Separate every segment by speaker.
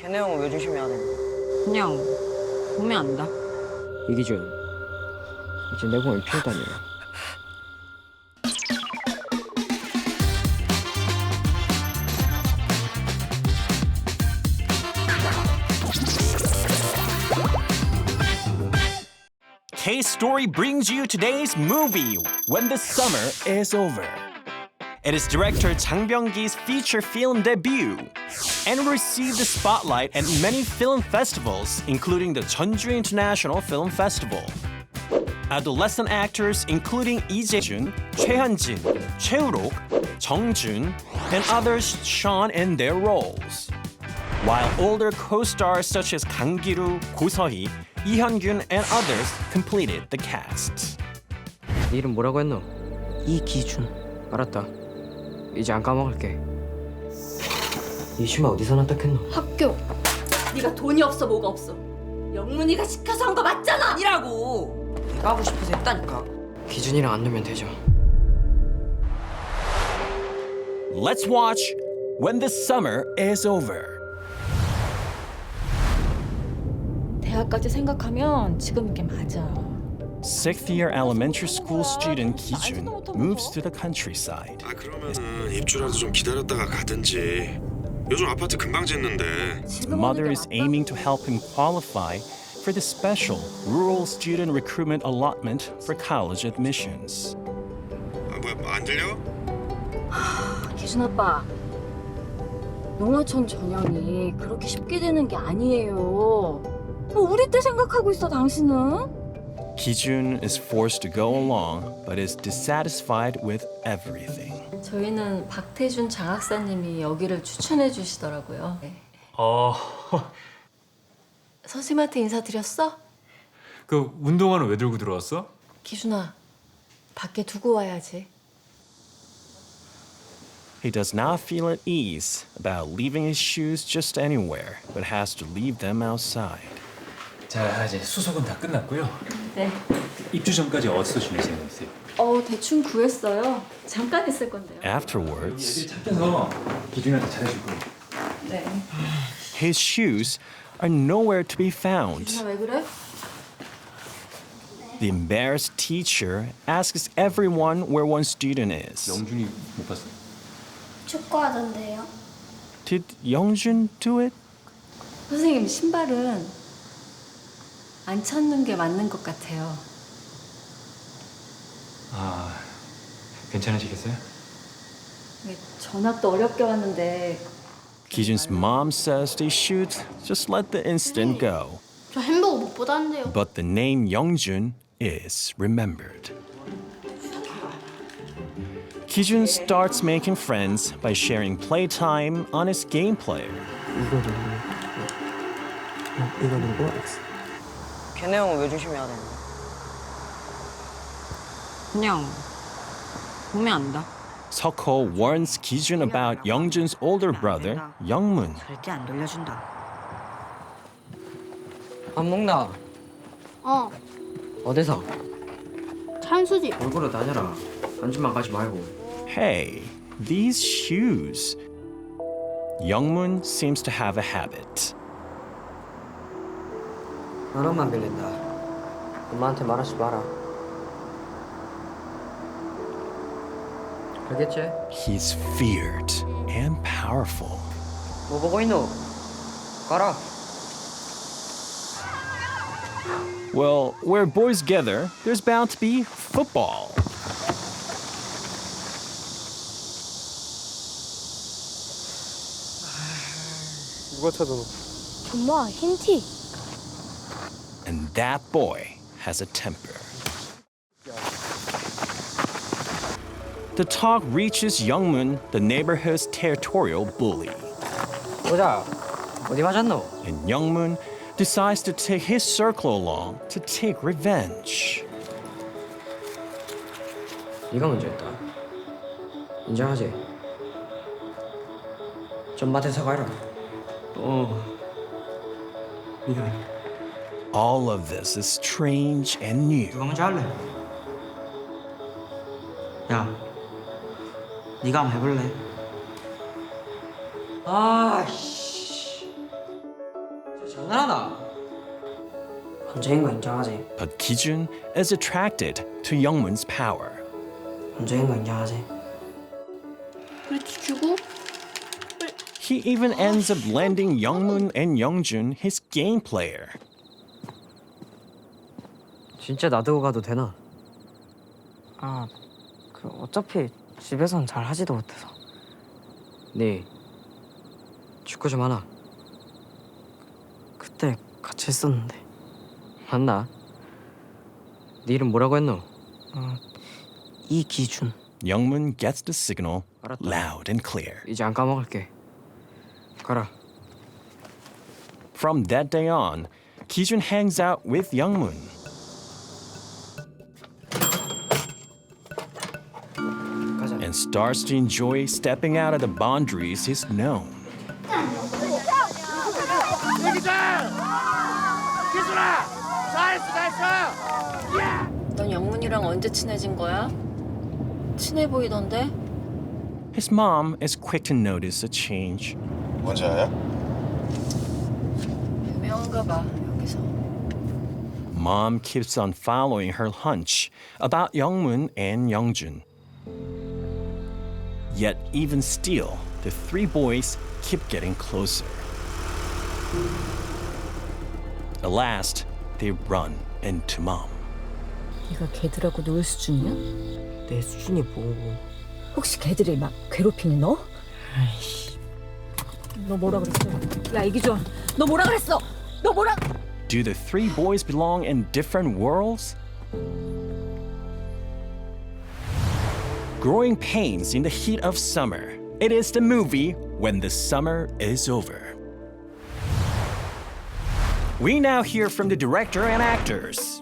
Speaker 1: 걔네 형은 왜 조심해야 되는
Speaker 2: 그냥 보면 안다.
Speaker 3: 이기준 이제 내 몸이 필다니
Speaker 4: K Story brings you today's movie, When the Summer is Over. It is director Chang Byung-gi's feature film debut and received the spotlight at many film festivals, including the Jeonju International Film Festival. Adolescent actors including Lee Jae-jun, Choi Han-jin, Choi Woo-rok, Jung Jun, and others shone in their roles. While older co-stars such as Kang Gi-ru, Go Seo-hee, Lee Hyun-gyun, and others completed the cast.
Speaker 3: 네 이름 뭐라고 했노?
Speaker 1: 이기준.
Speaker 3: 알았다 이제 안 까먹을게 이 심아 어디서 났다 했노?
Speaker 5: 학교 네가 돈이 없어 뭐가 없어 영문이가 시켜서 한 거 맞잖아
Speaker 1: 아니라고. 내가 하고 싶어서 했다니까.
Speaker 3: 기준이랑 안 놀면 되죠
Speaker 4: Let's watch When the Summer is Over.
Speaker 5: 대학까지 생각하면 지금 이게 맞아
Speaker 4: Sixth year elementary school student Ki-jun moves to the countryside.
Speaker 6: 아 그러면은 입주라도 좀 기다렸다가 가든지 요즘 아파트 금방 짓는데
Speaker 4: His mother is aiming to help him qualify for the special rural student recruitment allotment for college admissions.
Speaker 6: 아 뭐야 안 들려?
Speaker 5: 기준 아빠 농어촌 전형이 그렇게 쉽게 되는 게 아니에요 뭐 우리 때 생각하고 있어 당신은?
Speaker 4: Ki-jun is forced to go along but is dissatisfied with everything.
Speaker 5: 저희는 박태준 장학사님이 여기를 추천해 주시더라고요 네.
Speaker 7: 어,
Speaker 5: 선생님한테 인사드렸어?
Speaker 7: 그 운동화는 왜 들고 들어왔어?
Speaker 5: 기준아 밖에 두고 와야지
Speaker 4: He does not feel at ease about leaving his shoes just anywhere, but has to leave them outside.
Speaker 7: 자, 이제 수속은 다 끝났고요.
Speaker 5: 네.
Speaker 7: 입주 전까지 어디서 생각이세요?
Speaker 5: 어 대충 구했어요 잠깐 있을 건데요
Speaker 4: Afterwards,
Speaker 7: 찾아서 기준한테 잘해줄 거예요.
Speaker 5: 네
Speaker 4: his shoes are nowhere to be found.
Speaker 5: 기준아 왜 그래?
Speaker 4: The embarrassed teacher asks everyone where one student is.
Speaker 7: 영준이 못 봤어.
Speaker 8: 축구하던데요.
Speaker 4: Did Youngjun do it?
Speaker 5: 선생님 신발은 안 찾는 게 맞는 것 같아요.
Speaker 7: 아, 괜찮으시겠어요?
Speaker 5: 이게 전학도 어렵게 왔는데
Speaker 4: Kijun's mom says they should just let the incident go.
Speaker 8: 저 햄버거 못 받았는데요.
Speaker 4: But the name Youngjun is remembered. Kijun starts making friends by sharing playtime on his game player.
Speaker 3: 이거 누구 어, 이거 누구? X
Speaker 1: 걔네 형은 왜 조심해야 되는
Speaker 2: 그냥 보면 안다.
Speaker 4: Soko warns Kijun about Youngjun's older brother, Youngmun.
Speaker 2: 절대 안 돌려준다.
Speaker 3: 밥 먹나?
Speaker 8: 어,
Speaker 3: 어디서?
Speaker 8: 찬수지.
Speaker 3: 얼굴로 다녀라 안주만 가지 말고
Speaker 4: Hey, these shoes. Youngmun seems to have a habit.
Speaker 3: 만 원만 빌린다 엄마한테 말하지 마라 알겠지?
Speaker 4: He's feared and powerful.
Speaker 3: 뭐 보고 있노? 가라
Speaker 4: Well, where boys gather, there's bound to be football.
Speaker 3: 누가 찾아놓
Speaker 8: 엄마, 흰티.
Speaker 4: And that boy has a temper. The talk reaches Youngmun, the neighborhood's territorial bully.
Speaker 3: 보자 어디 맞았노?
Speaker 4: And Youngmun decides to take his circle along to take revenge.
Speaker 3: 네가 먼저했다 인정하지? 전밭에 사과해라 어 미안해
Speaker 4: All of this is strange and new.
Speaker 9: 누가 먼저 할래? 야, 네가 한번 해볼래?
Speaker 3: 아씨 장난하나? 문제인 거 인정하지?
Speaker 4: But Kijun is attracted to Youngmun's power.
Speaker 3: 문제인 거 인정하지?
Speaker 8: 브리티 주고
Speaker 4: He even ends up lending Youngmun and Youngjun his game player.
Speaker 3: 진짜 놔두고 가도 되나? 아, 그 어차피 집에선 잘 하지도 못해서. 네 축구 좀 하나. 그때 같이 했었는데. 맞나? 네 이름 뭐라고 했노? 어, 이기준.
Speaker 4: Youngmun gets the signal
Speaker 3: 알았다.
Speaker 4: loud and clear.
Speaker 3: 이제 안 까먹을게. 가라.
Speaker 4: From that day on, Kijun hangs out with Youngmun. starts to enjoy stepping out of the boundaries he's known.
Speaker 5: 넌 영문이랑 언제 친해진 거야? 친해 보이던데?
Speaker 4: His mom is quick to notice a change.
Speaker 6: 뭔지 알아?
Speaker 5: 유명한가 봐 여기서
Speaker 4: Mom keeps on following her hunch about Youngmun and Youngjun. Yet, even still, the three boys keep getting closer. At last, they run into mom.
Speaker 5: 네가 걔들하고 놀 수준이야?
Speaker 3: 내 수준이 뭐고?
Speaker 5: 혹시 걔들이 막 괴롭히니 너? 아이씨 너 뭐라 그랬어? 야 이기준 너 뭐라 그랬어? 너 뭐라
Speaker 4: Do the three boys belong in different worlds? Growing pains in the heat of summer. It is the movie When the Summer is Over. We now hear from the director and actors.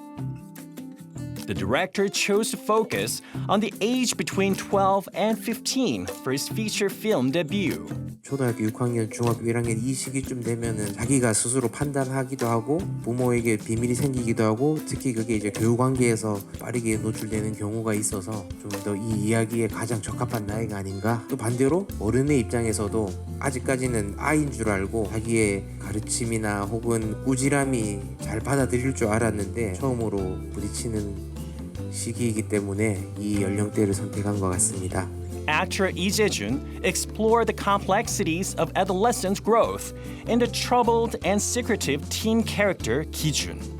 Speaker 4: The director chose to focus on the age between 12 and 15 for his feature film debut.
Speaker 9: 초등학교 6학년, 중학교 1학년 이 시기쯤 되면은 자기가 스스로 판단하기도 하고 부모에게 비밀이 생기기도 하고 특히 그게 이제 교육 관계에서 빠르게 노출되는 경우가 있어서 좀 더 이 이야기에 가장 적합한 나이가 아닌가. 또 반대로 어른의 입장에서도 아직까지는 아이인 줄 알고 자기의 가르침이나 혹은 꾸지람이 잘 받아들일 줄 알았는데 처음으로 부딪히는 시기이기 때문에 이 연령대를 선택한 것 같습니다.
Speaker 4: Actor Lee Jae-jun explored the complexities of adolescent growth in the troubled and secretive teen character Ki-jun.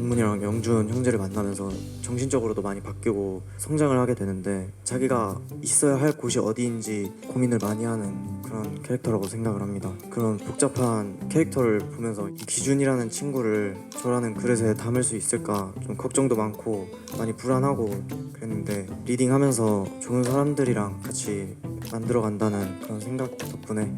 Speaker 10: 영문이랑 영준 형제를 만나면서 정신적으로도 많이 바뀌고 성장을 하게 되는데 자기가 있어야 할 곳이 어디인지 고민을 많이 하는 그런 캐릭터라고 생각을 합니다. 그런 복잡한 캐릭터를 보면서 이 기준이라는 친구를 저라는 그릇에 담을 수 있을까 좀 걱정도 많고 많이 불안하고 그랬는데 리딩하면서 좋은 사람들이랑 같이 만들어 간다는 그런 생각 덕분에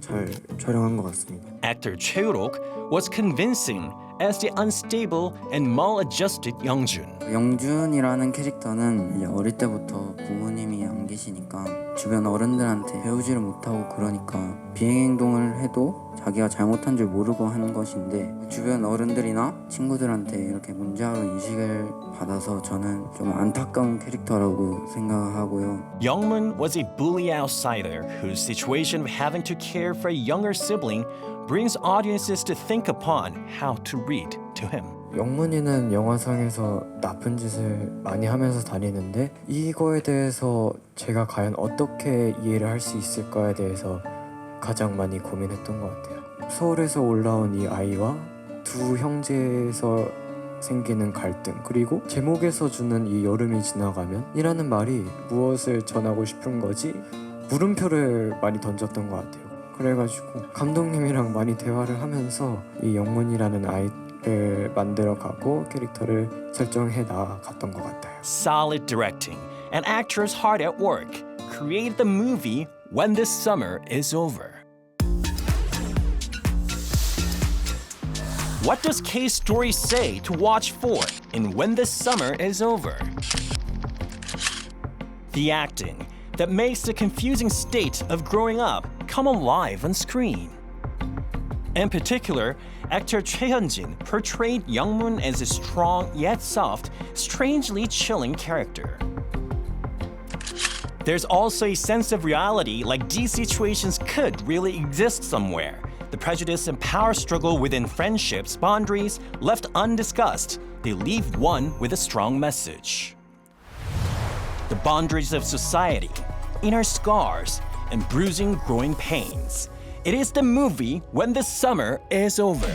Speaker 10: 잘 촬영한 것 같습니다.
Speaker 4: Actor Rok was convincing as the unstable and maladjusted Youngjun.
Speaker 11: 영준이라는 캐릭터는 이제 어릴 때부터 부모님이 안 계시니까 주변 어른들한테 배우지를 못하고 그러니까 비행 행동을 해도 자기가 잘못한 줄 모르고 하는 것인데 주변 어른들이나 친구들한테 이렇게 문제아로 인식을 받아서 저는 좀 안타까운 캐릭터라고 생각하고요.
Speaker 4: Youngmun was a bully outsider whose situation of having to care for a younger sibling brings audiences to think upon how to read to him.
Speaker 10: 영문이는 영화상에서 나쁜 짓을 많이 하면서 다니는데 이거에 대해서 제가 과연 어떻게 이해를 할 수 있을까에 대해서 가장 많이 고민했던 것 같아요. 서울에서 올라온 이 아이와 두 형제에서 생기는 갈등 그리고 제목에서 주는 이 여름이 지나가면 이라는 말이 무엇을 전하고 싶은 거지 물음표를 많이 던졌던 것 같아요. 그래가지고 감독님이랑 많이 대화를 하면서 이 영문이라는 같아요.
Speaker 4: Solid directing and actors hard at work created the movie When the Summer is Over. What does K's story say to watch for in When the Summer is Over? The acting that makes the confusing state of growing up come alive on screen. In particular, actor Choi Hyun-jin portrayed Young Youngmoon as a strong yet soft, strangely chilling character. There's also a sense of reality like these situations could really exist somewhere, the prejudice and power struggle within friendships boundaries left undiscussed, they leave one with a strong message. The boundaries of society, inner scars, and bruising growing pains. It is the movie When the Summer is Over.